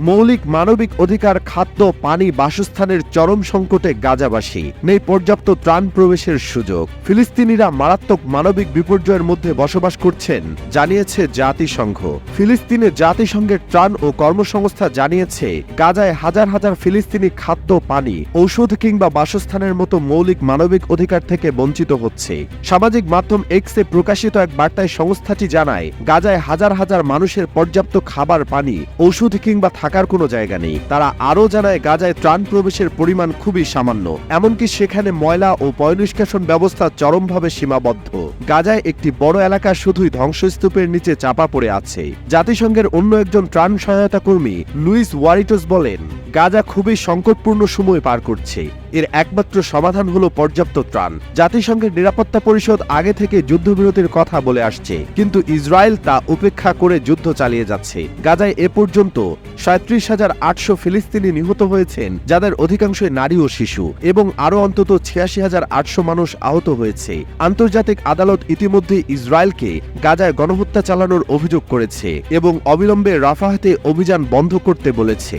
মৌলিক মানবিক অধিকার, খাদ্য, পানি, বাসস্থানের চরম সংকটে গাজাবাসী। নেই পর্যাপ্ত ত্রাণ প্রবেশের সুযোগ। ফিলিস্তিনিরা মারাত্মক মানবিক বিপর্যয়ের মধ্যে বসবাস করছেন, জানিয়েছে জাতিসংঘ। ফিলিস্তিনে জাতিসংঘের ত্রাণ ও কর্মসংস্থা জানিয়েছে, গাজায় হাজার হাজার ফিলিস্তিনি খাদ্য, পানি, ঔষধ কিংবা বাসস্থানের মতো মৌলিক মানবিক অধিকার থেকে বঞ্চিত হচ্ছে। সামাজিক মাধ্যম এক্সে প্রকাশিত এক বার্তায় সংস্থাটি জানায়, গাজায় হাজার হাজার মানুষের পর্যাপ্ত খাবার, পানি, ঔষধ কিংবা থাকার কোনো জায়গা নেই। তারা আরও জানায়, গাজায় ত্রাণ প্রবেশের পরিমাণ খুবই সামান্য। এমনকি সেখানে ময়লা ও পয়নিষ্কাশন ব্যবস্থা চরমভাবে সীমাবদ্ধ। গাজায় একটি বড় এলাকা শুধুই ধ্বংসস্তূপের নিচে চাপা পড়ে আছে। জাতিসংঘের অন্য একজন ত্রাণ সহায়তা কর্মী, লুইস ওয়ারিটোস বলেন, গাজা খুবই সংকটপূর্ণ সময় পার করছে। এর একমাত্র সমাধান হলো পর্যাপ্ত ত্রাণ। জাতিসংঘের নিরাপত্তা পরিষদ আগে থেকে যুদ্ধবিরতির কথা বলে আসছে, কিন্তু ইসরায়েল তা উপেক্ষা করে যুদ্ধ চালিয়ে যাচ্ছে। গাজায় এ পর্যন্ত সাঁত্রিশ হাজার আটশো ফিলিস্তিনি নিহত হয়েছেন, যাদের অধিকাংশই নারী ও শিশু, এবং আরও অন্তত ছিয়াশি হাজার আটশো মানুষ আহত হয়েছে। আন্তর্জাতিক আদালত ইতিমধ্যে ইসরায়েলকে গাজায় গণহত্যা চালানোর অভিযোগ করেছে, এবং অবিলম্বে রাফাহাতে অভিযান বন্ধ করতে বলেছে।